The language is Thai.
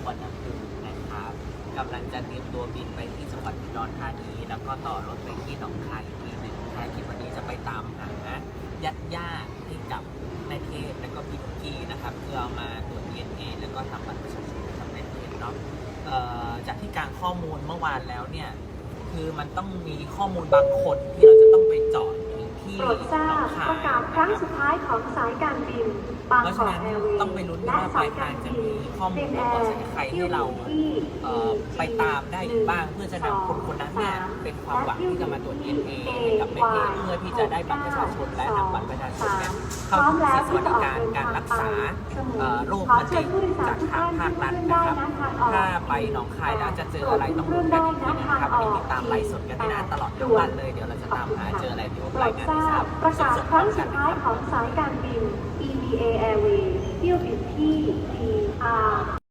สุวรรณภูมินะครับกำลังจะเตรียมตัวบินไปที่จังหวัดอุดรธานี แล้วก็ต่อรถไปที่หนองคายอีกทีหนึ่งภารกิจวันนี้จะไปตามหาญาติญาติให้กับนายเทพและก็พี่นุกกี้นะครับเพื่อเอามาตรวจ DNA แล้วก็ทำบัตรประชาชนให้กับนายเทพเนาะเอ่อจากที่การข้อมูลเมื่อวานแล้วเนี่ยคือมันต้องมีข้อมูลบางคนที่เราจะต้องไปเจาะถึงที่โปรดทราหนบองคาประยกาศครั้งสุดท้ายของสายการบิน บางเพราะกฉะอกนั้นแอร์เวย์ต้องไปลุ้นและว่าปสาลายยกาทารงจะบินมี ข้อมูลหรือว่าใครให้เราที่เอ่อไปตามได้อีกบ้าง เพื่อจะนำคนคนนั้นเนี่ยเป็นความหวังที่จะมาตรวจ DNA ให้กับแม่เพจเพื่อที่จะได้บัตรประชาชนและนำบัตรประชาชนเนี่ยเข้าถึงสิทธิสวัสดิการการรักษาโรคมะเร็งจากทางภาครัฐนะครับ ถ้าไปหนองคายแล้วจะเจออะไรต้องรู้กันอีกทีนะครับวันนี้ติดตามไลฟ์สดกันที่นั่นตลอดทั้งวันเลยเดี๋ยวเราจะตามหาเจออะไรเดี๋ยวรายงานทให้ราทราบประกาศสดๆครั้งพร้สุดท้ายกันของสายการบิน